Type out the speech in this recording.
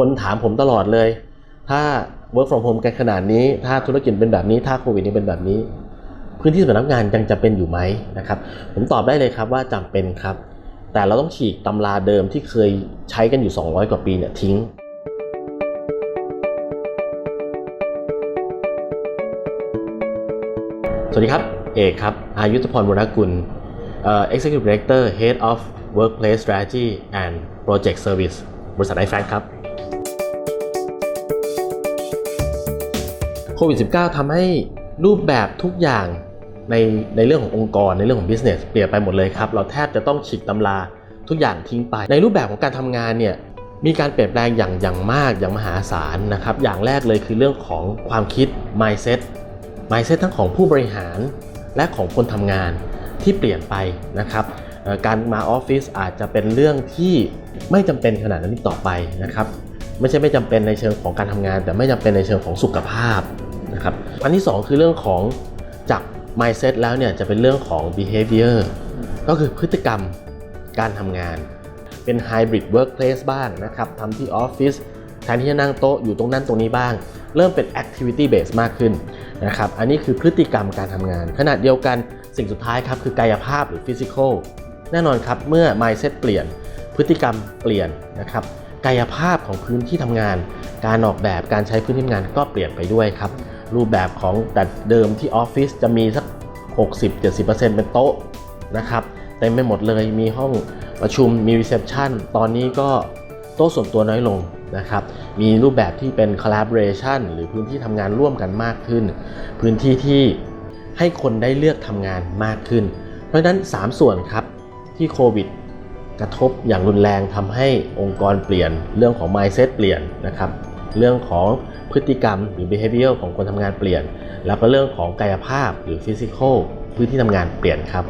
คนถามผมตลอดเลย ถ้า work from home กันขนาดนี้ ถ้าธุรกิจเป็นแบบนี้ ถ้าโควิดนี้เป็นแบบนี้ พื้นที่สำนักงานยังจะเป็นอยู่ไหมนะครับ ผมตอบได้เลยครับว่าจำเป็นครับ แต่เราต้องฉีกตำราเดิมที่เคยใช้กันอยู่ 200 กว่าปีเนี่ยทิ้ง สวัสดีครับ เอกครับ อายุทพรบุรกุลเอ่อ Executive Director Head of Workplace Strategy and Project Service บริษัทไอแฟครับ ควิด -19 ทำให้รูปแบบทุกอย่างในในเรื่องขององค์กรในเรื่องของ business เปลี่ยนไปหมดเลยครับ เราแทบจะต้องฉีกตำราทุกอย่างทิ้งไป ในรูปแบบของการทำงานเนี่ยมีการเปลี่ยนแปลงอย่างอย่างมากอย่างมหาศาลนะครับ อย่างแรกเลยคือเรื่องของความคิด mindset mindset ทั้งของผู้บริหารและของคนทำงานที่เปลี่ยนไปนะครับการมาออฟฟิศอาจจะเป็นเรื่องที่ไม่จำเป็นขนาดนั้นต่อไปนะครับ ไม่ใช่ไม่จำเป็นในเชิงของการทำงาน แต่ไม่จำเป็นในเชิงของสุขภาพ นะครับอันที่ 2 คือเรื่องของจาก mindset แล้วเนี่ยจะเป็นเรื่องของ behavior ก็คือพฤติกรรมการทำงาน เป็น hybrid workplace บ้างนะครับทำที่ออฟฟิศแทนที่จะนั่งโต๊ะอยู่ตรงนั้นตรงนี้บ้าง เริ่มเป็น activity base มากขึ้นนะครับอันนี้คือพฤติกรรมการทำงานขณะเดียวกันสิ่งสุดท้ายครับคือกายภาพหรือ physical แน่นอนครับเมื่อ mindset เปลี่ยนพฤติกรรมเปลี่ยนนะครับกายภาพของพื้นที่ทำงาน การออกแบบการใช้พื้นที่ทำงานก็เปลี่ยนไปด้วยครับ รูปแบบของแต่เดิมที่ออฟฟิศจะมีสัก 60-70%เป็นโต๊ะนะครับเต็มไปหมดเลยมีห้องประชุมมีรีเซพชันตอนนี้ก็โต๊ะส่วนตัวน้อยลงนะครับ มีรูปแบบที่เป็น collaboration หรือพื้นที่ทำงานร่วมกันมากขึ้น พื้นที่ที่ให้คนได้เลือกทำงานมากขึ้น เพราะฉะนั้น 3 ส่วนครับที่โควิดกระทบอย่างรุนแรงทำให้องค์กรเปลี่ยนเรื่องของ mindset เปลี่ยนนะครับ เรื่องของพฤติกรรมหรือ behavior ของคนทำงานเปลี่ยน แล้วก็เรื่องของกายภาพหรือ physical พื้นที่ทำงานเปลี่ยนครับ